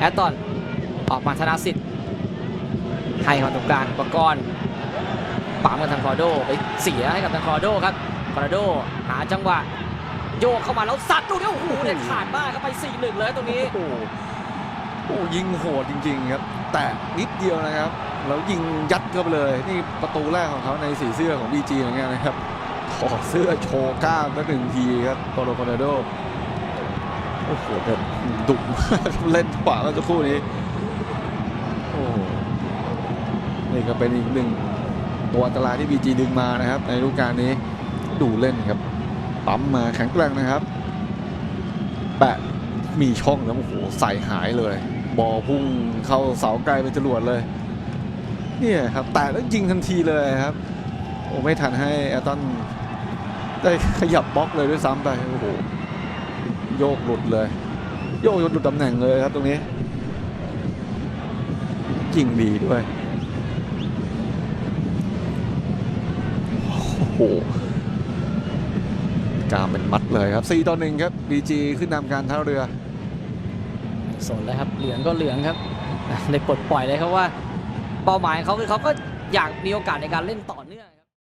แอตตันออกมาธนาสิทธิ์ให้มาตรงกลางประกรณ์ปั๊มกับทางคอโดไปเสียให้กับทางคอโดครับคอร์โดหาจังหวะโยกเข้ามาแล้วซัดดูเนี่ยโอ้โหเนี่ยขาดมากครับไป 4-1 เลยตรงนี้โอ้โหยิงโหดจริง ๆ ครับ แต่นิดเดียวนะครับแล้วยิงยัดเข้าไปเลย นี่ประตูแรกของเขาในสีเสื้อของ BG เหมือนกันนะครับถอดเสื้อโชว์กล้ามแล้วหนึ่งทีครับโตโรโคนโด โอ้โหแต่ดุมากเล่นขวาเมื่อสักครู่นี้โอ้นี่ก็เป็นอีกหนึ่งตัวอันตรายที่ BG ดึงมานะครับ ในฤดูกาลนี้ดูเล่นครับปั๊มมาแข็งแกร่งนะครับแปะมีช่องแล้วโอ้โหใส่หายเลย บอลพุ่งเข้าเสาไกลเป็นจรวดเลยเนี่ยครับแต่แล้วยิงทันทีเลยครับโอ้ไม่ทันให้แอตตันได้ขยับบล็อกเลยด้วยซ้ำไปโอ้โห โยกหลุดเลย โยกหลุดตำแหน่งเลยครับตรงนี้ยิงดีด้วยโอ้โหกามเป็นมัดเลยครับ4ต่อ1ครับ BG ขึ้นนำการท่าเรือสนเลยครับเหลืองก็เหลืองครับเลยปลดปล่อยเลยครับว่า เป้าหมายเขาคือเขาก็อยากมีโอกาสในการเล่นต่อเนื่อง